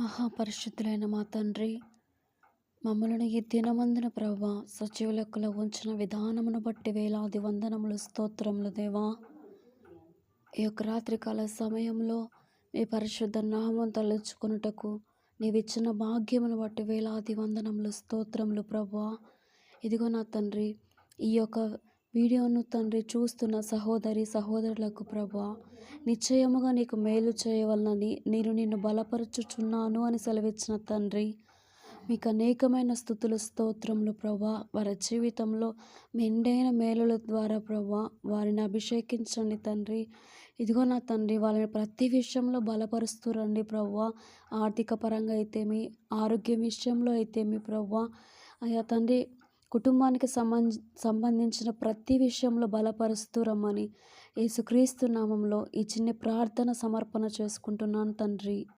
మహాపరిశుద్ధులైన మా తండ్రి మమ్మలను ఈ దినమందున ప్రభా సజీవ ఉంచిన విధానమును బట్టి వేలాది వందనములు స్తోత్రములు దేవా. ఈ యొక్క రాత్రికాల సమయంలో మీ పరిశుద్ధ నామం తలుచుకున్నటకు నీవిచ్చిన భాగ్యమును బట్టి వేలాది వందనములు స్తోత్రములు ప్రభా. ఇదిగో నా తండ్రి ఈ యొక్క వీడియోను తండ్రి చూస్తున్న సహోదరి సహోదరులకు ప్రభా నిశ్చయముగా నీకు మేలు చేయవలనని నేను నిన్ను బలపరచుచున్నాను అని సెలవిచ్చిన తండ్రి మీకు అనేకమైన స్థుతులు స్తోత్రములు ప్రభా వారి జీవితంలో మెండైన మేలుల ద్వారా ప్రభా వారిని అభిషేకించండి తండ్రి. ఇదిగో నా తండ్రి వాళ్ళని ప్రతి విషయంలో బలపరుస్తూ రండి ప్రవ్వా ఆర్థిక పరంగా అయితేమి ఆరోగ్యం విషయంలో అయితేమి ప్రవ్వా అయ్యా తండ్రి కుటుంబానికి సంబంధ సంబంధించిన ప్రతి విషయంలో బలపరుస్తూ రమ్మని. యేసుక్రీస్తు నామంలో ఈ చిన్న ప్రార్థన సమర్పణ చేసుకుంటున్నాను తండ్రి.